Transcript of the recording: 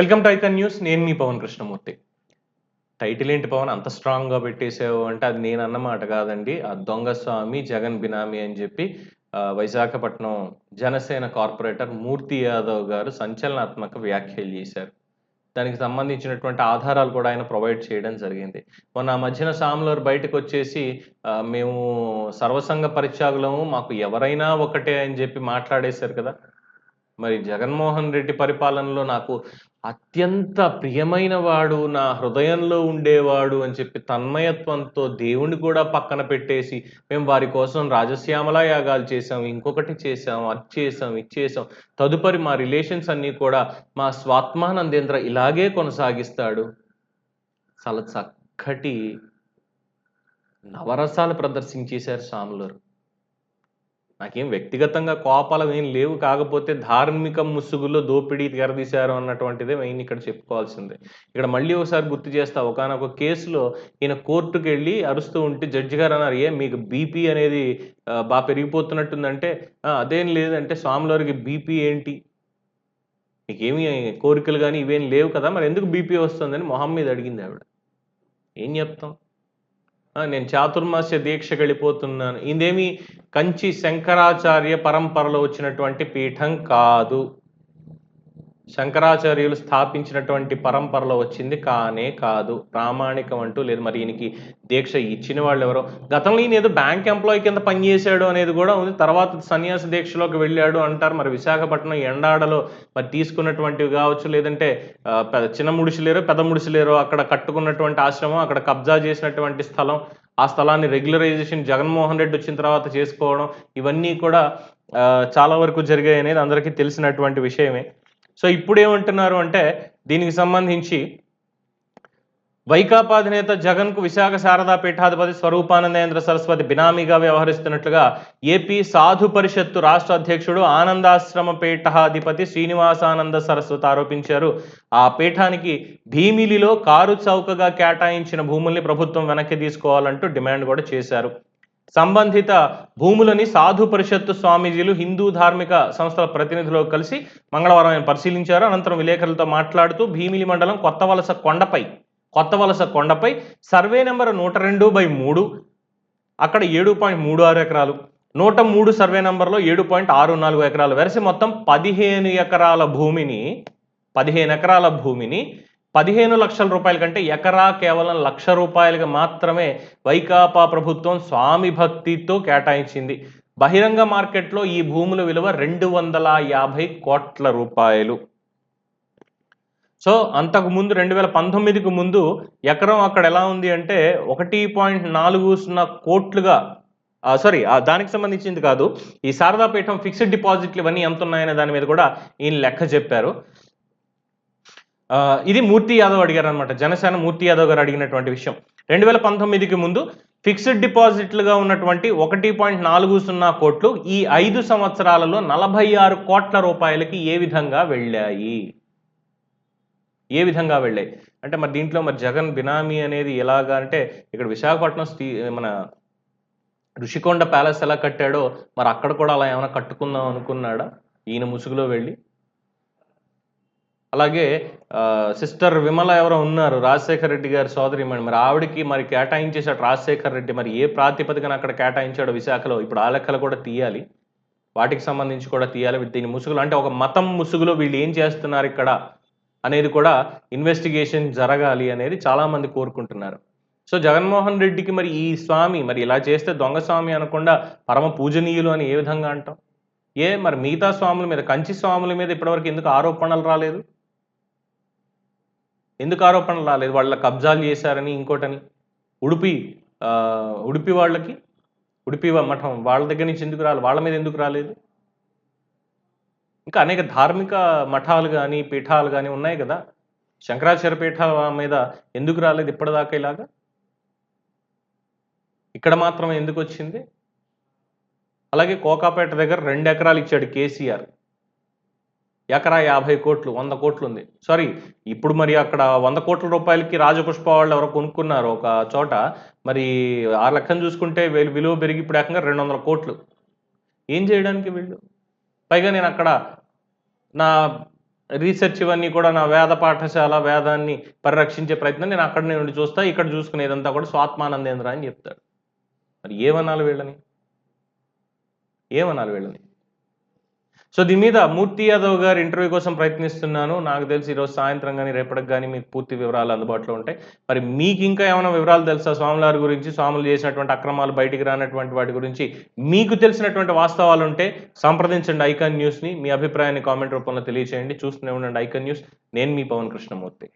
Welcome to icon news. నేను మీ Pawan Krishnamurthy. Title ఏంటి పవన్? అంత స్ట్రాంగ్గా పెట్టేసావు అంటే అది నేను అన్నమాట కాదండి. ఆ దొంగ స్వామి జగన్ బినామీ అని చెప్పి విశాఖపట్నం జనసేన కార్పొరేటర్ మూర్తి యాదవ్ గారు సంచలనాత్మక వ్యాఖ్యలు చేశారు. దానికి సంబంధించినటువంటి ఆధారాలు కూడా ఆయన ప్రొవైడ్ చేయడం జరిగింది. మొన్న ఆ మధ్యన సాములర్ బయటకు వచ్చేసి మేము సర్వసంగ పరిత్యాగులము మాకు ఎవరైనా ఒకటే అని చెప్పి మాట్లాడేశారు కదా. మరి జగన్మోహన్ రెడ్డి పరిపాలనలో నాకు అత్యంత ప్రియమైన వాడు నా హృదయంలో ఉండేవాడు అని చెప్పి తన్మయత్వంతో దేవుణ్ణి కూడా పక్కన పెట్టేసి మేము వారి కోసం రాజశ్యామల యాగాలు చేసాం ఇంకొకటి చేసాం అది చేసాం ఇది చేసాం తదుపరి మా రిలేషన్స్ అన్నీ కూడా మా స్వాత్మానందేంద్ర ఇలాగే కొనసాగిస్తాడు. చాలా చక్కటి నవరసాలు ప్రదర్శించేశారు సాములరు నాకేం వ్యక్తిగతంగా కోపాలు ఏం లేవు. కాకపోతే ధార్మిక ముసుగులో దోపిడీ తెరదీశారు అన్నటువంటిదే మెయిన్ ఇక్కడ చెప్పుకోవాల్సిందే. ఇక్కడ మళ్ళీ ఒకసారి గుర్తు చేస్తా. ఒకనొక కేసులో ఈయన కోర్టుకు వెళ్ళి అరుస్తూ ఉంటే జడ్జి గారు అన్నారు ఏ మీకు బీపీ అనేది బాగా పెరిగిపోతున్నట్టుందంటే అదేం లేదంటే స్వామివారికి బీపీ ఏంటి? మీకేమి కోరికలు కానీ ఇవేం లేవు కదా మరి ఎందుకు బీపీ వస్తుందని మొహం మీద అడిగింది ఆవిడ. ఏం చెప్తాం? నేను చాతుర్మాస్య దీక్ష వెళ్ళిపోతున్నాను. ఇదేమి కంచి శంకరాచార్య పరంపరలో వచ్చినటువంటి పీఠం కాదు. శంకరాచార్యులు స్థాపించినటువంటి పరంపరలో వచ్చింది కానే కాదు. ప్రామాణికం అంటూ లేదు. మరి ఈయనకి దీక్ష ఇచ్చిన వాళ్ళు ఎవరో? గతంలో ఈయన ఏదో బ్యాంక్ ఎంప్లాయీ కింద పనిచేశాడు అనేది కూడా ఉంది. తర్వాత సన్యాస దీక్షలోకి వెళ్ళాడు అంటారు. మరి విశాఖపట్నం ఎండాడలో మరి తీసుకున్నటువంటివి కావచ్చు లేదంటే పెద్ద చిన్న ముడిసిలేరో పెద్ద ముడిసిలేరో అక్కడ కట్టుకున్నటువంటి ఆశ్రమం అక్కడ కబ్జా చేసినటువంటి స్థలం ఆ స్థలాన్ని రెగ్యులరైజేషన్ జగన్మోహన్ రెడ్డి వచ్చిన తర్వాత చేసుకోవడం ఇవన్నీ కూడా చాలా వరకు జరిగాయి అనేది అందరికీ తెలిసినటువంటి విషయమే. సో ఇప్పుడు ఏమంటున్నారు అంటే దీనికి సంబంధించి వైకాపా అధినేత జగన్కు విశాఖ శారదా పీఠాధిపతి స్వరూపానందేంద్ర సరస్వతి బినామీగా వ్యవహరిస్తున్నట్లుగా ఏపీ సాధు పరిషత్తు రాష్ట్ర అధ్యక్షుడు ఆనందాశ్రమ పీఠాధిపతి శ్రీనివాసానంద సరస్వతి ఆరోపించారు. ఆ పీఠానికి భీమిలిలో కారు చౌకగా కేటాయించిన భూముల్ని ప్రభుత్వం వెనక్కి తీసుకోవాలంటూ డిమాండ్ కూడా చేశారు. సంబంధిత భూములని సాధు పరిషత్తు స్వామీజీలు హిందూ ధార్మిక సంస్థల ప్రతినిధులు కలిసి మంగళవారం ఆయన పరిశీలించారు. అనంతరం విలేకరులతో మాట్లాడుతూ భీమిలి మండలం కొత్త వలస కొండపై కొత్త వలస కొండపై సర్వే నెంబర్ నూట రెండు బై మూడు అక్కడ ఏడు పాయింట్ మూడు ఆరు ఎకరాలు నూట మూడు సర్వే నెంబర్లో ఏడు పాయింట్ ఆరు నాలుగు ఎకరాలు. వెరసి మొత్తం పదిహేను ఎకరాల భూమిని పదిహేను ఎకరాల భూమిని పదిహేను లక్షల రూపాయల కంటే ఎకరా కేవలం లక్ష రూపాయలుగా మాత్రమే వైకాపా ప్రభుత్వం స్వామి భక్తితో కేటాయించింది. బహిరంగ మార్కెట్లో ఈ భూముల విలువ రెండు వందల యాభై కోట్ల రూపాయలు. సో అంతకు ముందు రెండు వేల పంతొమ్మిదికి ముందు ఎకరం అక్కడ ఎలా ఉంది అంటే ఒకటి పాయింట్ నాలుగు సున్నా కోట్లుగా సారీ దానికి సంబంధించింది కాదు. ఈ శారదాపీఠం ఫిక్స్డ్ డిపాజిట్లు ఇవన్నీ ఎంత ఉన్నాయనే దాని మీద కూడా ఈయన లెక్క చెప్పారు. ఇది మూర్తి యాదవ్ అడిగారు అనమాట జనసేన మూర్తి యాదవ్ గారు అడిగినటువంటి విషయం. రెండు వేల పంతొమ్మిదికి ముందు ఫిక్స్డ్ డిపాజిట్లుగా ఉన్నటువంటి ఒకటి పాయింట్ నాలుగు సున్నా కోట్లు ఈ ఐదు సంవత్సరాలలో నలభై ఆరు కోట్ల రూపాయలకి ఏ విధంగా వెళ్ళాయి? ఏ విధంగా వెళ్ళాయి? అంటే మరి దీంట్లో మరి జగన్ బినామీ అనేది ఎలాగా అంటే ఇక్కడ విశాఖపట్నం స్టీ మన ఋషికొండ ప్యాలెస్ ఎలా కట్టాడో మరి అక్కడ కూడా అలా ఏమైనా కట్టుకుందాం అనుకున్నాడా? ఈయన ముసుగులో వెళ్ళి? అలాగే సిస్టర్ విమల ఎవరో ఉన్నారు రాజశేఖర రెడ్డి గారి సోదరి మరి ఆవిడకి మరి కేటాయించేశాడు రాజశేఖర రెడ్డి. మరి ఏ ప్రాతిపదికన అక్కడ కేటాయించాడు విశాఖలో? ఇప్పుడు ఆ లెక్కలు కూడా తీయాలి. వాటికి సంబంధించి కూడా తీయాలి. దీని ముసుగులు అంటే ఒక మతం ముసుగులో వీళ్ళు ఏం చేస్తున్నారు ఇక్కడ అనేది కూడా ఇన్వెస్టిగేషన్ జరగాలి అనేది చాలామంది కోరుకుంటున్నారు. సో జగన్మోహన్ రెడ్డికి మరి ఈ స్వామి మరి ఇలా చేస్తే దొంగ స్వామి అనకుండా పరమ పూజనీయులు అని ఏ విధంగా అంటాం ఏ మరి మిగతా స్వాముల మీద కంచి స్వాముల మీద ఇప్పటివరకు ఎందుకు ఆరోపణలు రాలేదు? ఎందుకు ఆరోపణలు రాలేదు? వాళ్ళ కబ్జాలు చేశారని ఇంకోటని ఉడిపి ఉడిపి వాళ్ళకి ఉడిపి మఠం వాళ్ళ దగ్గర నుంచి ఎందుకు రాలేదు వాళ్ళ మీద ఎందుకు రాలేదు? ఇంకా అనేక ధార్మిక మఠాలు కానీ పీఠాలు కానీ ఉన్నాయి కదా? శంకరాచార్య పీఠాల మీద ఎందుకు రాలేదు ఇప్పటిదాకా ఇలాగా? ఇక్కడ మాత్రమే ఎందుకు వచ్చింది? అలాగే కోకాపేట దగ్గర రెండు ఎకరాలు ఇచ్చాడు కేసీఆర్. ఎకరా యాభై కోట్లు వంద కోట్లు ఉంది సారీ ఇప్పుడు మరి అక్కడ వంద కోట్ల రూపాయలకి రాజపుష్ప వాళ్ళు ఎవరో కొనుక్కున్నారు ఒక చోట. మరి ఆ లెక్కను చూసుకుంటే వీళ్ళు విలువ పెరిగి ఇప్పుడు ఏకంగా రెండు వందల కోట్లు. ఏం చేయడానికి వీళ్ళు? పైగా నేను అక్కడ నా రీసెర్చ్ ఇవన్నీ కూడా నా వేద పాఠశాల వేదాన్ని పరిరక్షించే ప్రయత్నం నేను అక్కడ నుండి చూస్తా ఇక్కడ చూసుకునేదంతా కూడా స్వాత్మానందేంద్ర అని చెప్తాడు. మరి ఏమనాలి వీళ్ళని? ఏమనాలి వీళ్ళని? సో దీని మీద మూర్తి యాదవ్ గారు ఇంటర్వ్యూ కోసం ప్రయత్నిస్తున్నాను. నాకు తెలిసి ఈరోజు సాయంత్రం కానీ రేపటికి కానీ మీకు పూర్తి వివరాలు అందుబాటులో ఉంటాయి. మరి మీకు ఇంకా ఏమైనా వివరాలు తెలుసా స్వాములారి గురించి? స్వాములు చేసినటువంటి అక్రమాలు బయటికి రానటువంటి వాటి గురించి మీకు తెలిసినటువంటి వాస్తవాలు ఉంటే సంప్రదించండి ఐకాన్ న్యూస్ని. మీ అభిప్రాయాన్ని కామెంట్ రూపంలో తెలియచేయండి. చూస్తూనే ఉండండి ఐకాన్ న్యూస్. నేను మీ పవన్ కృష్ణమూర్తి.